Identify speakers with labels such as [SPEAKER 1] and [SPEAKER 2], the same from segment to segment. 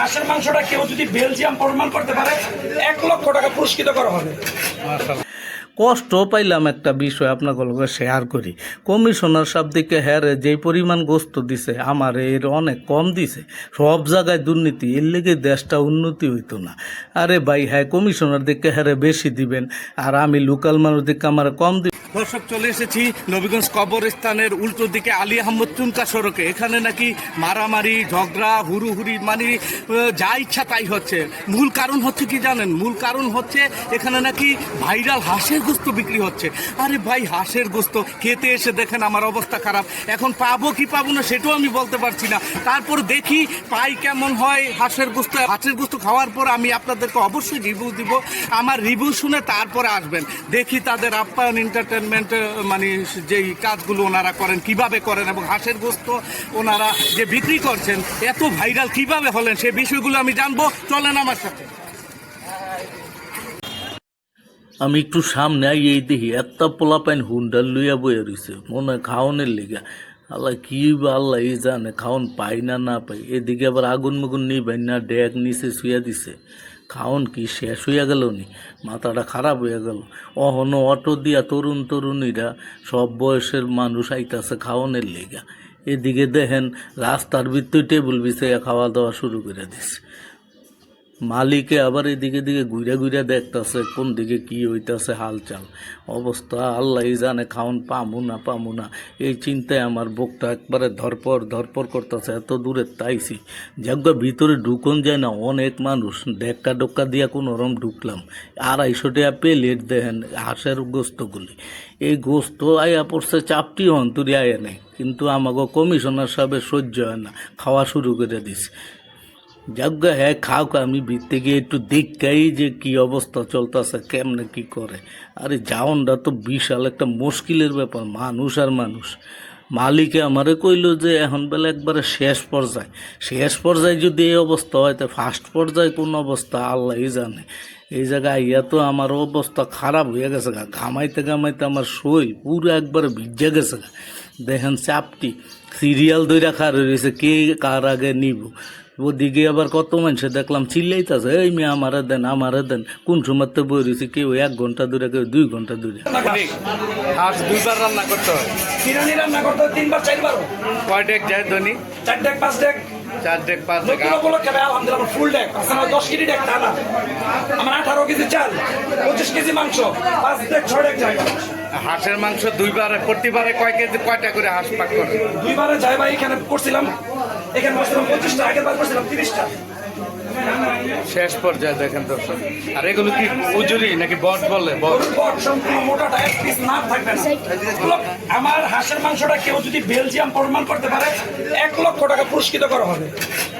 [SPEAKER 1] হাঁসের মাংসটা কেউ যদি বেলজিয়াম প্রমাণ করতে পারে, এক লক্ষ টাকা পুরস্কৃত করা হবে।
[SPEAKER 2] কষ্ট পাইলাম একটা বিষয় আপনাকে লগে শেয়ার করি। কমিশনার সাহেব দিকে হ্যারে যেই পরিমাণ গোস্ত দিছে, আমার এর অনেক কম দিছে। সব জায়গায় দুর্নীতি, এর লেগে দেশটা উন্নতি হইতো না। আরে ভাই হ্যাঁ কমিশনার দিকে হ্যারে বেশি দিবেন। আর আমি লোকাল মানুষ দিকে আমার কম দর্শক, চলে এসেছি নবীগঞ্জ কবরস্থানের উল্টো দিকে আলী আহমদ চুনকা সড়কে। এখানে নাকি মারামারি, ঝগড়া, হুড়ুহুড়ি মানে যা ইচ্ছা তাই হচ্ছে। মূল কারণ হচ্ছে কি জানেন? মূল কারণ হচ্ছে এখানে নাকি ভাইরাল হাঁসের গোস্ত বিক্রি হচ্ছে। আরে ভাই, হাঁসের গোস্ত, খেতে এসে দেখেন আমার অবস্থা খারাপ। এখন পাবো কি পাবো না সেটাও আমি বলতে পারছি না। তারপর দেখি পাই কেমন হয় হাঁসের গোস্ত। হাঁসের গোস্ত খাওয়ার পর আমি আপনাদেরকে অবশ্যই রিভিউ দিব। আমার রিভিউ শুনে তারপরে আসবেন। দেখি তাদের আপ্যায়ন এন্টারটেনমেন্ট মানে যেই কাজগুলো ওনারা করেন, কীভাবে করেন এবং হাঁসের গোস্ত ওনারা যে বিক্রি করছেন, এত ভাইরাল কীভাবে হলেন সে বিষয়গুলো আমি জানব। চলেন আমার সাথে। আমি একটু সামনে এই দেখি এত পোলা পাইন হুন্ডার লইয়া বইয়া রইছে, মনে হয় খাওয়ানোর লিগা। আল্লাহ, কি আল্লাহ এই জানে, খাওন পাই না না পাই। এদিকে আবার আগুন মুগুন নিবাই না ড্যাগ নিচে শুয়ে দিছে। খাওন কি? শেষ হইয়া গেল নি? মাথাটা খারাপ হইয়া গেল। অহন অটো দিয়া তরুণ তরুণীরা সব বয়সের মানুষ আইতাছে খাওয়ানের লেগা। এদিকে দেখেন, রাস্তার ভিত্তি টেবিল বিছাইয়া খাওয়া দাওয়া শুরু করে দিছে। মালিকে আবার এদিকে দিকে ঘুরে ঘুরে দেখতাছে, কোন দিকে কি হইতাছে হালচাল। অবস্থা আল্লাহ জানে, খাওন পামু না পামু না। এই চিন্তায় আমার বুকটা একবারে ধরপর ধরপর করতেছে, এত দূরে তাইছি। যাগ্যা ভিতরে ঢুকন যায় না, অনেক মানুষ ডেক্কা ডোক্কা দিয়া কোনো রকম ঢুকলাম। আড়াইশো টাকা প্লেট দেখেন, হাঁসের গোস্তগুলি। এই গোস্ত আয়া পড়ছে চাপটি হন অন্তরি আয়া নেই। কিন্তু আমাকে কমিশনার সাহেবের সহ্য হয় না, খাওয়া শুরু করে দিছে। যাজ্ঞা হ্যাঁ খাও আমি ভিতরে গিয়ে একটু দেখাই যে কি অবস্থা চলতেছে, কেমনে কি করে। আরে যাওনটা তো বিশাল একটা মুশকিলের ব্যাপার, মানুষ আর মানুষ। মালিকে আমারে কইল যে এখন বেলা একবারে শেষ পর্যায়ে। শেষ পর্যায়ে যদি এই অবস্থা হয়, তো ফার্স্ট পর্যায়ে কোন অবস্থা আল্লাহই জানে। এই জায়গায় আইয়া তো আমার অবস্থা খারাপ হয়ে গেছে গা। ঘামাইতে ঘামাইতে আমার শরীর পুরো একবারে ভিজে গেছে গা। দেখেন চাপটি। সিরিয়াল ধরে রাখা রয়েছে কে কার আগে নিব? ওদিকে আবার কত মানুষ দেখলাম চিল্লাইতেছে এই মেয়ে আমারে দেন আমারে দেন। কোন সময় তো বই রয়েছে কেউ এক ঘণ্টা দূরে কেউ দুই ঘণ্টা দূরে।
[SPEAKER 3] হাঁস দুইবার রান্না করতে হয়।
[SPEAKER 1] বিরিয়ানি রান্না করতে হয় তিনবার চারবার।
[SPEAKER 3] কয় ডেক যায় ধনী?
[SPEAKER 1] চার ডেক পাঁচ ডেক।
[SPEAKER 3] চার ডেক পাঁচ ডেক।
[SPEAKER 1] উপলক্ষে ভাই আলহামদুলিল্লাহ ফুল ডেক। আছে আমার দশ কেজি ডেক টানা আমার আঠারো কেজি চাল পঁচিশ কেজি মাংস পাঁচ ডেক ছয় ডেক যায়।
[SPEAKER 3] হাঁসের মাংস দুইবারে প্রতিবারে কয় কেজি কয়টা করে হাঁস পাক করে?
[SPEAKER 1] দুইবারে যাই ভাই এখানে করছিলাম। এখানে বসছিলাম পঁচিশটা আগের বার করছিলাম তিরিশটা।
[SPEAKER 3] শেষ পর্যায়ে দেখেন দর্শক। আর এগুলো কি উজুরি নাকি বট বলে? বট।
[SPEAKER 1] বট সম্পূর্ণ মোটাটা এক পিস না থাকবে না। আমার হাঁসের মাংসটা কেউ যদি বেলজিয়াম প্রমাণ করতে পারে এক লক্ষ টাকা পুরস্কৃত করা হবে।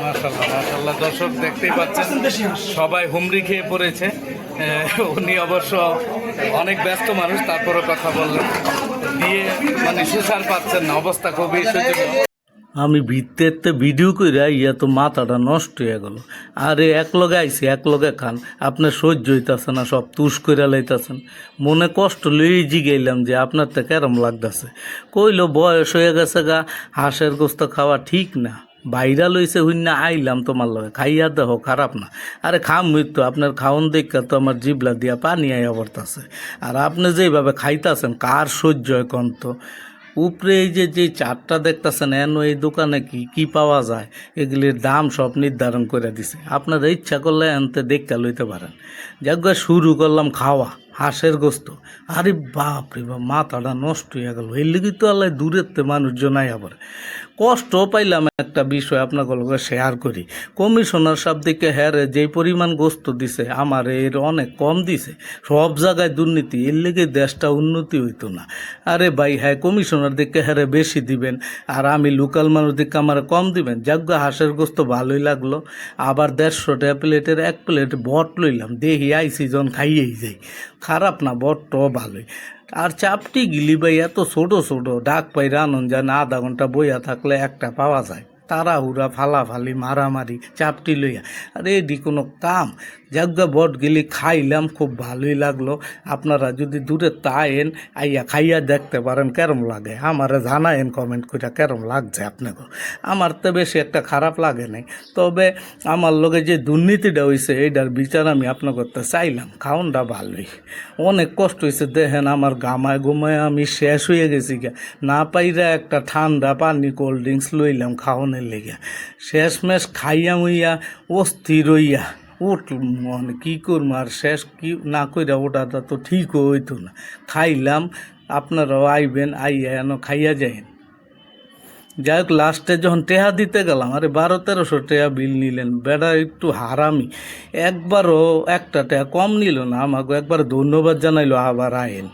[SPEAKER 3] মাশাল্লাহ মাশাল্লাহ দর্শক দেখতেই পাচ্ছেন
[SPEAKER 1] 100% দেশি হাঁস।
[SPEAKER 3] সবাই হুমড়ি খেয়ে পড়েছে। উনি অবশ্য অনেক ব্যস্ত মানুষ তারপরে কথা বললেন। দিয়ে মানে সুসার পাচ্ছেন না অবস্থা খুবই
[SPEAKER 2] আমি ভিতরে ভিডিও করে ইয়া তো মাথাটা নষ্ট হয়ে গেল। আরে এক লগে আইসি এক লগে খান। আপনার সহ্য হইতাছে না, সব তুষ করে লাইতাছেন। মনে কষ্ট লই জিগাইলাম যে আপনার তো কেরম লাগতেছে। কইল, বয়স হয়ে গেছে গা, হাঁসের গোস্ত খাওয়া ঠিক না। বাইরা লইছে হুইনা আইলাম তোমার লগে। খাইয়া দেহ, খারাপ না। আরে খাম মৃত্যু আপনার খাওন দেখা তো আমার জিবলা দিয়া পানি আইয়া পড়তাছে। আর আপনি যেভাবে খাইতাছেন, কার সহ্য হয় কন তো? উপরে এই যে যে চারটা দেখতেছেন, এন এই দোকানে কি কি পাওয়া যায়, এগুলির দাম সব নির্ধারণ করে দিছে। আপনারা ইচ্ছা করলে এনতে দেখতে লইতে পারেন। যাক শুরু করলাম খাওয়া, হাঁসের গোস্ত। আরে বাপ রে বাপ, মাথাটা নষ্ট হয়ে গেল। এর লিগে তো আল্লাহ দূরের তো মানুষজন আই আবার কষ্ট পাইলাম একটা বিষয় আপনাকে শেয়ার করি। কমিশনার সাহেব দিকে হ্যারে যে পরিমাণ গোস্ত দিছে, আমার এর অনেক কম দিছে। সব জায়গায় দুর্নীতি, এর লেগে দেশটা উন্নতি হইতো না। আরে ভাই হ্যাঁ কমিশনার দিকে হ্যারে বেশি দিবেন, আর আমি লোকাল মানুষ দিকে আমার কম দিবেন। যাজ্ঞ হাঁসের গোস্ত ভালোই লাগল। আবার দেড়শো টাকা প্লেটের এক প্লেট বট লইলাম। দেহি আই সিজন খাইয়েই যাই। খারাপ না, বটটাও ভালোই। আর চাপটি গিলি ভাই এত ছোট ছোট, ডাক পাই রানন যান আধা ঘণ্টা বইয়া থাকলে একটা পাওয়া যায়। তাড়াহুড়া ফালাফালি মারামারি, চাপটি লইয়া। আরে এডি কোনো কাম? যাগা বট গেলি খাইলাম, খুব ভালোই লাগল। আপনারা যদি দূরে তাইন আইয়া খাইয়া দেখতে পারেন কেরম লাগে। আমারে জানায়েন, কমেন্ট করে কেরম লাগছে আপনাকে আমার তো বেশি একটা খারাপ লাগে নাই। তবে আমার লগে যে দুর্নীতিটা হয়েছে এইটার বিচার আমি আপনার করতে চাইলাম। খাওনটা ভালোই। অনেক কষ্ট হয়েছে দেখেন আমার গামায় গুমায় আমি শেষ হয়ে গেছি গা না পাইরা একটা ঠান্ডা পানি, কোল্ড ড্রিঙ্কস লইলাম খাওয়ানোর লেগে শেষমেশ খাইয়া মুইয়া অস্থির হইয়া উঠ, মন কী করব আর শেষ কি না কইরা ওটাটা তো ঠিক হইতো না। খাইলাম, আপনারাও আইবেন, আইয়া এন খাইয়া যাইন। যাই হোক লাস্টে যখন টেহা দিতে গেলাম, আরে বারো তেরোশো টেহা বিল নিলেন, বেড়া একটু হারামি। একবারও একটা টেহা কম নিল না, আমাকে একবার ধন্যবাদ জানাইলো, আবার আইন।